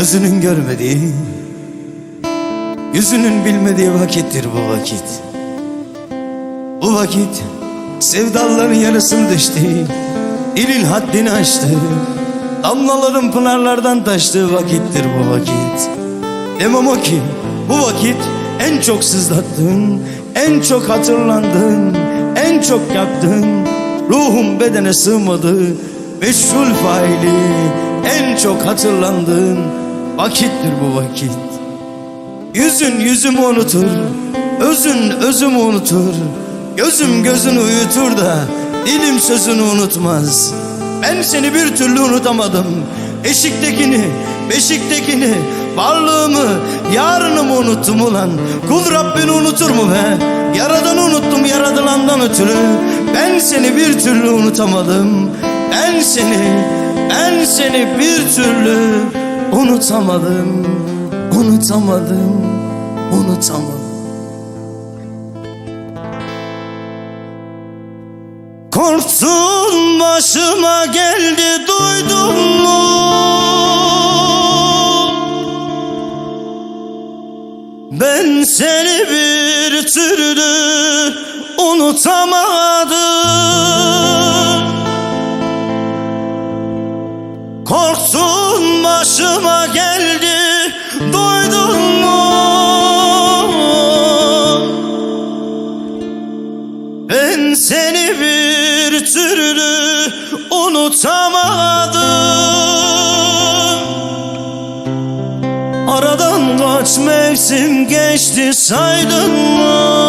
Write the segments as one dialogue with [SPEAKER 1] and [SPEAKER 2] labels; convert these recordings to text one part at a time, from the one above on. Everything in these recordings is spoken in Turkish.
[SPEAKER 1] Gözünün görmediği Yüzünün bilmediği vakittir bu vakit. Bu vakit Sevdaların yarısını düştü Dilin haddini aştı. Damlaların pınarlardan taştığı vakittir bu vakit. Demem o ki bu vakit en çok sızlattın En çok hatırlandın En çok yaktın. Ruhum bedene sığmadı Meşhul faili En çok hatırlandığın Vakittir bu vakit. Yüzün yüzümü unutur Özün özümü unutur. Gözüm gözünü uyutur da Dilim sözünü unutmaz. Ben seni bir türlü unutamadım. Eşiktekini, beşiktekini Varlığımı, yarınımı unuttum ulan. Kul Rabbini unutur mu be? Yaradanı unuttum yaradılandan ötürü. Ben seni bir türlü unutamadım. Ben seni, ben seni bir türlü unutamadım Unutamadım, unutamadım Korktun başıma geldi duydun mu? Ben seni bir türlü unutamadım Korktun başıma geldi duydun mu? Ben seni bir türlü unutamadım Aradan kaç mevsim geçti saydın mı?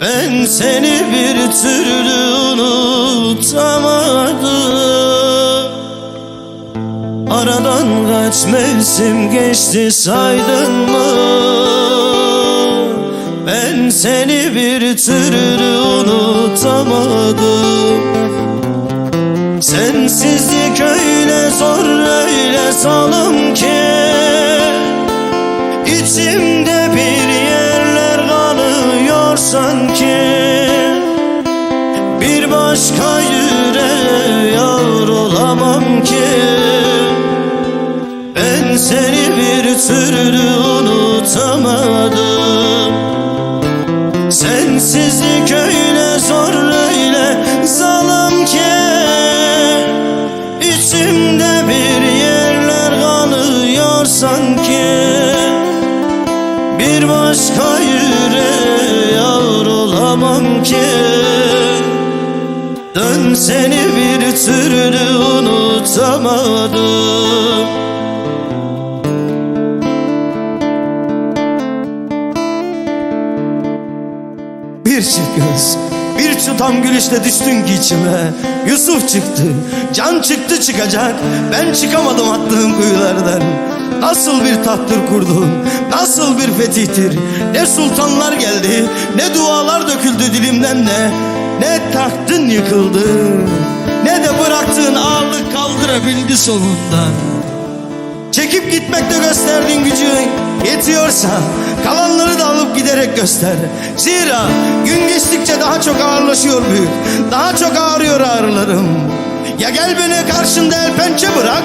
[SPEAKER 1] Ben seni bir türlü unutamadım Aradan kaç mevsim geçti saydın mı? Ben seni bir türlü unutamadım Sensizlik öyle zor öyle zalim ki İçimde bir yerler kanıyor sanki Bir başka Seni bir türlü unutamadım. Sensizlik öyle zor öyle zalim ki İçimde bir yerler kanıyor sanki. Bir başka yüreğe yar olamam ki. Dön seni bir türlü unutamadım Bir göz bir tutam gülüşle düştün ki içime. Yusuf çıktı can çıktı çıkacak. Ben çıkamadım attığın kuyulardan. Nasıl bir tahtır kurdun Nasıl bir fetihtir? Ne sultanlar geldi Ne dualar döküldü dilimden ne Ne tahtın yıkıldı Ne de bıraktığın ağırlık kaldırabildi sonunda Çekip gitmekte gösterdiğin gücü yetiyorsa kalanları da alıp giderek göster. Zira gün geçtikçe daha çok ağırlaşıyor büyük. Daha çok ağrıyor ağrılarım. Ya gel beni karşında el pençe bırak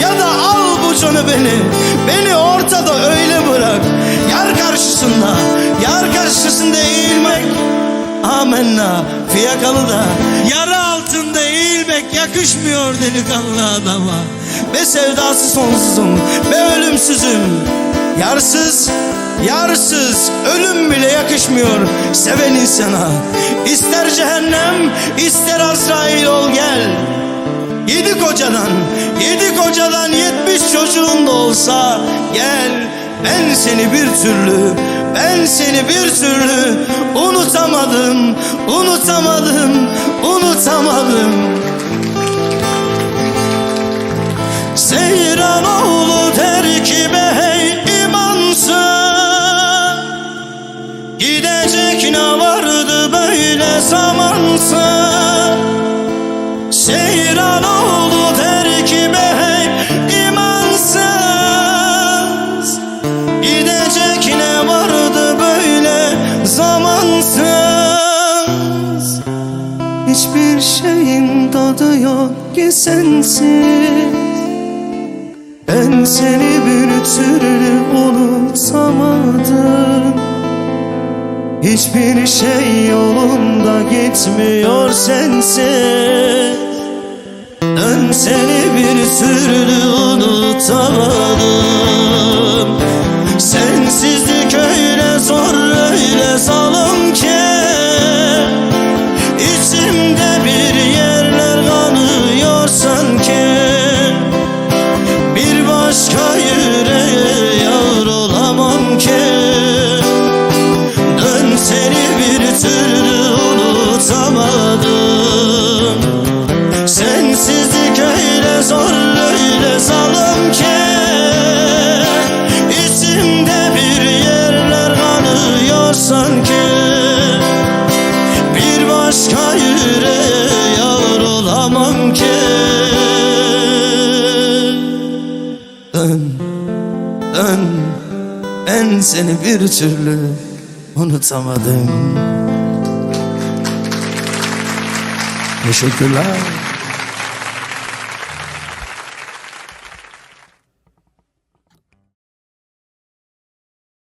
[SPEAKER 1] ya da al bu canı beni. Beni ortada öyle bırak. Yar karşısında, yar karşısında eğilmek. Amenna fiyakalı da yara altında eğilmek yakışmıyor delikanlı adama. Be sevdası sonsuzum, be ölümsüzüm. Yarsız, yarsız, ölüm bile yakışmıyor seven insana. İster cehennem, ister Azrail ol gel. Yedi kocadan, yedi kocadan yetmiş çocuğun da olsa gel. Ben seni bir türlü, ben seni bir türlü unutamadım, unutamadım, unutamadım. Seyran oğlu terkibe hey zamansın Seyran oğlu terkibe hey imansız. Gidecek ne vardı böyle zamansız? Hiçbir şeyin tadı yok ki sensiz. Ben seni bir türlü unutamadım Hiçbir şey yolunda gitmiyor sensiz Dön seni bir türlü unutamadım Sensizlik öyle zor öyle zalim ki. İçimde bir yerler kanıyor sanki. Bir başka yüreğe seni bir türlü unutamadım. Teşekkürler